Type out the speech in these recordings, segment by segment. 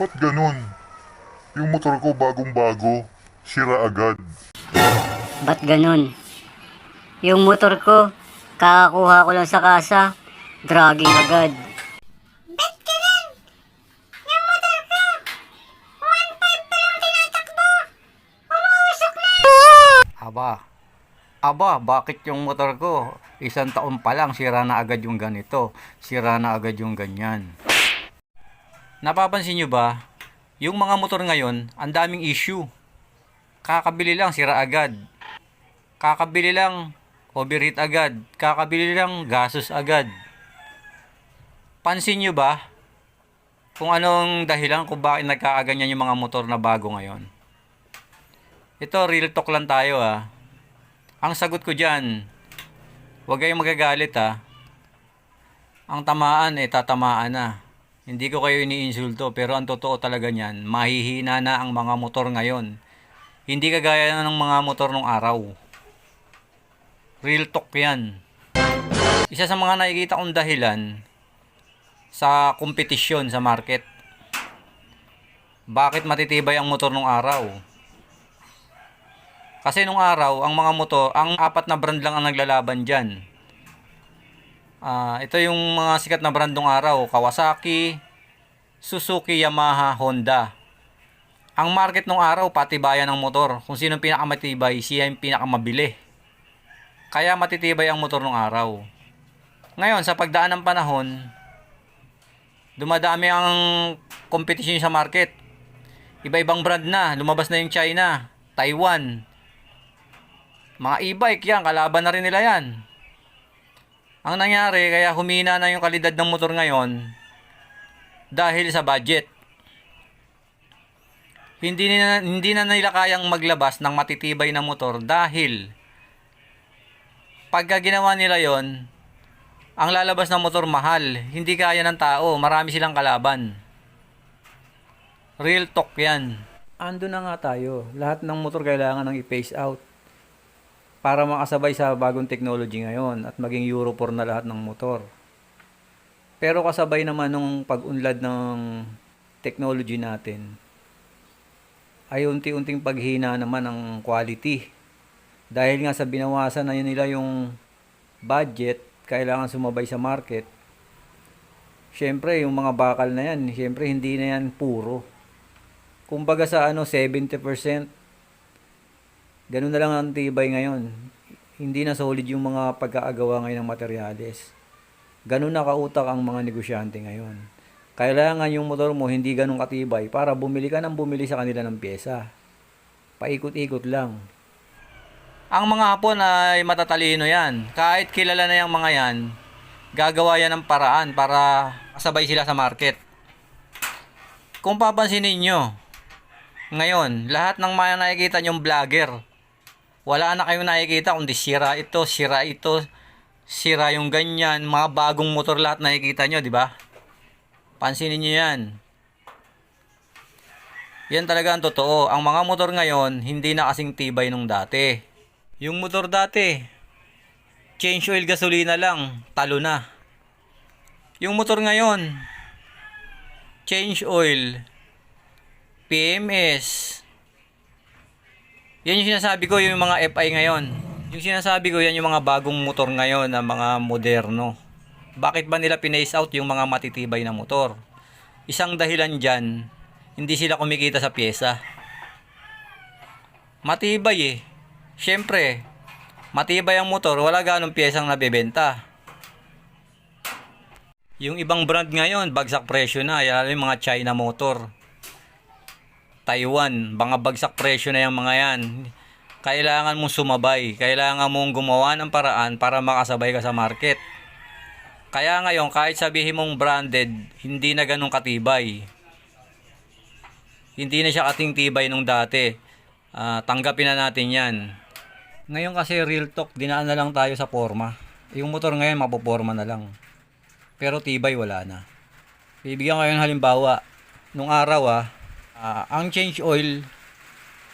Ba't ganun? Yung motor ko bagong-bago, sira agad. Ba't ganun? Yung motor ko, kakakuha ko lang sa kasa, dragging agad. Aba, aba, bakit yung motor ko? Isang taon pa lang, sira na agad yung ganito. Sira na agad yung ganyan. Napapansin nyo ba? Yung mga motor ngayon, ang daming issue. Kakabili lang, sira agad. Kakabili lang, overheat agad. Kakabili lang, gasos agad. Pansin nyo ba? Kung anong dahilan kung bakit nagkaaganyan yung mga motor na bago ngayon? Ito, real talk lang tayo ah. Ang sagot ko dyan, huwag kayong magagalit ah. Ang tamaan eh, tatamaan na. Hindi ko kayo iniinsulto, pero ang totoo talaga niyan, mahihina na ang mga motor ngayon. Hindi kagaya na ng mga motor nung araw. Real talk yan. Isa sa mga nakikita kong dahilan sa kompetisyon sa market. Bakit matitibay ang motor nung araw? Kasi nung araw, ang mga motor, ang apat na brand lang ang naglalaban dyan. Ah, ito yung mga sikat na brand nung araw, Kawasaki, Suzuki, Yamaha, Honda. Ang market nung araw, patibayan ng motor. Kung sino pinakamatibay, siya yung pinakamabili. Kaya matitibay ang motor nung araw. Ngayon, sa pagdaan ng panahon, dumadami ang competition sa market. Iba-ibang brand na, lumabas na yung China, Taiwan, mga e-bike yan, kalaban na rin nila yan. Ang nangyari, kaya humina na yung kalidad ng motor ngayon dahil sa budget. Hindi na, hindi na nila kayang maglabas ng matitibay na motor dahil pagka ginawa nila yon ang lalabas ng motor mahal. Hindi kaya ng tao. Marami silang kalaban. Real talk yan. Ando na nga tayo. Lahat ng motor kailangan ng i-phase out para makasabay sa bagong technology ngayon at maging Euro 4 na lahat ng motor. Pero kasabay naman nung pag-unlad ng technology natin, ay unti-unting paghina naman ng quality. Dahil nga sa binawasan na yun nila yung budget, kailangan sumabay sa market. Siyempre, yung mga bakal na yan, siyempre hindi na yan puro. Kumbaga sa ano, 70%, Ganun na lang ang tibay ngayon. Hindi na solid yung mga pagkaagawa ngayon ng materyales. Ganun na kautak ang mga negosyante ngayon. Kailangan yung motor mo hindi ganun katibay para bumili ka ng bumili sa kanila ng pyesa. Paikot-ikot lang. Ang mga hapon ay matatalino yan. Kahit kilala na yung mga yan, gagawa yan ng paraan para kasabay sila sa market. Kung papansinin nyo, ngayon, lahat ng mga nakikita nyong vlogger, wala na kayong nakikita kundi sira ito, sira ito, sira yung ganyan, mga bagong motor lahat nakikita nyo, di ba? Pansinin nyo yan. Yan talaga ang totoo. Ang mga motor ngayon, hindi na kasing tibay nung dati. Yung motor dati, change oil gasolina lang, talo na. Yung motor ngayon, change oil, PMS, yan yung sinasabi ko, yung mga FI ngayon. Yung sinasabi ko, yan yung mga bagong motor ngayon na mga moderno. Bakit ba nila pinace out yung mga matitibay na motor? Isang dahilan dyan, hindi sila kumikita sa pyesa. Matibay eh. Siyempre, matibay ang motor, wala ganong pyesang nabebenta. Yung ibang brand ngayon, bagsak presyo na. Yan yung mga China motor. Taiwan, mga bagsak presyo na yung mga yan. Kailangan mong sumabay, kailangan mong gumawa ng paraan para makasabay ka sa market. Kaya ngayon, kahit sabihin mong branded, hindi na ganun katibay. Hindi na siya kating tibay nung dati. Ah, tanggapin na natin yan. Ngayon kasi real talk, dinaan na lang tayo sa forma. Yung motor ngayon, mapoporma na lang. Pero tibay, wala na. Bibigyan ko ng halimbawa. Nung araw ah, Ah, ang change oil,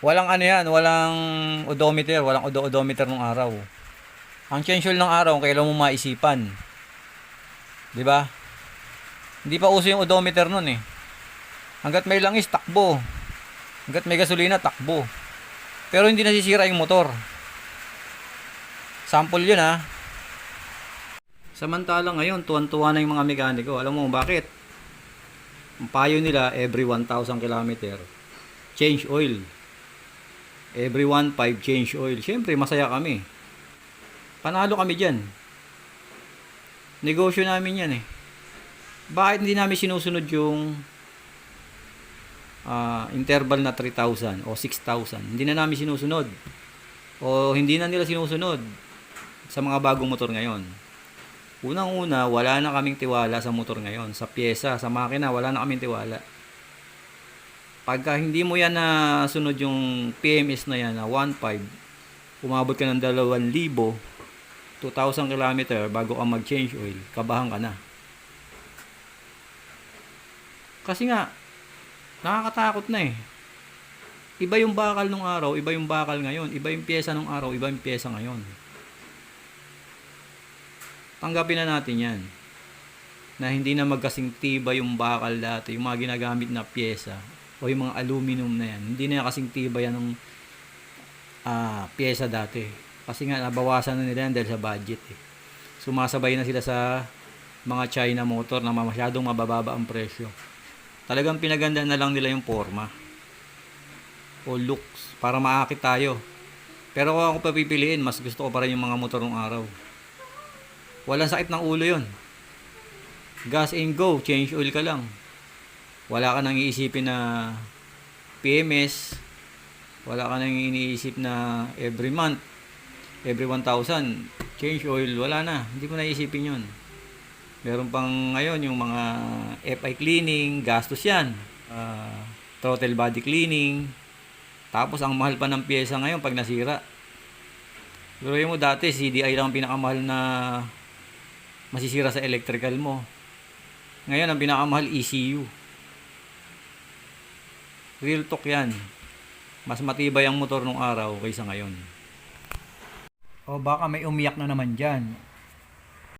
walang ano yan, walang odometer, walang odo-odometer ng araw. Ang change oil ng araw, kailan mo maisipan. 'Di ba? Hindi pa uso yung odometer noon eh. Hanggat may langis, takbo. Hanggat may gasolina, takbo. Pero hindi nasisira yung motor. Sample yun ha. Samantala ngayon, tuwan-tuwa na yung mga mekaniko. Alam mo bakit? Payo nila, every 1,000 km, change oil. Every 1.5 change oil. Siyempre, masaya kami. Panalo kami dyan. Negosyo namin yan eh. Bakit hindi namin sinusunod yung ah, interval na 3,000 o 6,000? Hindi na namin sinusunod. O hindi na nila sinusunod sa mga bagong motor ngayon. Unang-una, wala na kaming tiwala sa motor ngayon. Sa pyesa, sa makina, wala na kaming tiwala. Pagka hindi mo yan na sunod yung PMS na yan na 1.5, umabot ka ng 2,000, 2,000 km bago ka mag-change oil, kabahan ka na. Kasi nga, nakakatakot na eh. Iba yung bakal nung araw, iba yung bakal ngayon, iba yung pyesa nung araw, iba yung pyesa ngayon. Tanggapin na natin yan. Na hindi na magkasing tibay yung bakal dati, yung mga ginagamit na pyesa o yung mga aluminum na yan. Hindi na kasing tibay yan ng ah, pyesa dati. Kasi nga nabawasan na nila yan dahil sa budget eh. Sumasabay na sila sa mga China motor na masyadong mabababa ang presyo. Talagang pinaganda na lang nila yung forma o looks para maakit tayo. Pero kung ako papipiliin, mas gusto ko pa rin yung mga motor ng araw. Walang sakit ng ulo yon. Gas and go, change oil ka lang. Wala ka nang iisipin na PMS. Wala ka nang iniisip na every month, every 1,000, change oil. Wala na. Hindi mo naisipin yon. Meron pang ngayon yung mga FI cleaning, gastos yan. Ah, throttle body cleaning. Tapos ang mahal pa ng pyesa ngayon pag nasira. Pero mo dati CDI lang ang pinakamahal na masisira sa electrical mo. Ngayon ang pinakamahal ECU. Real talk yan. Mas matibay ang motor nung araw kaysa ngayon. O baka may umiyak na naman dyan.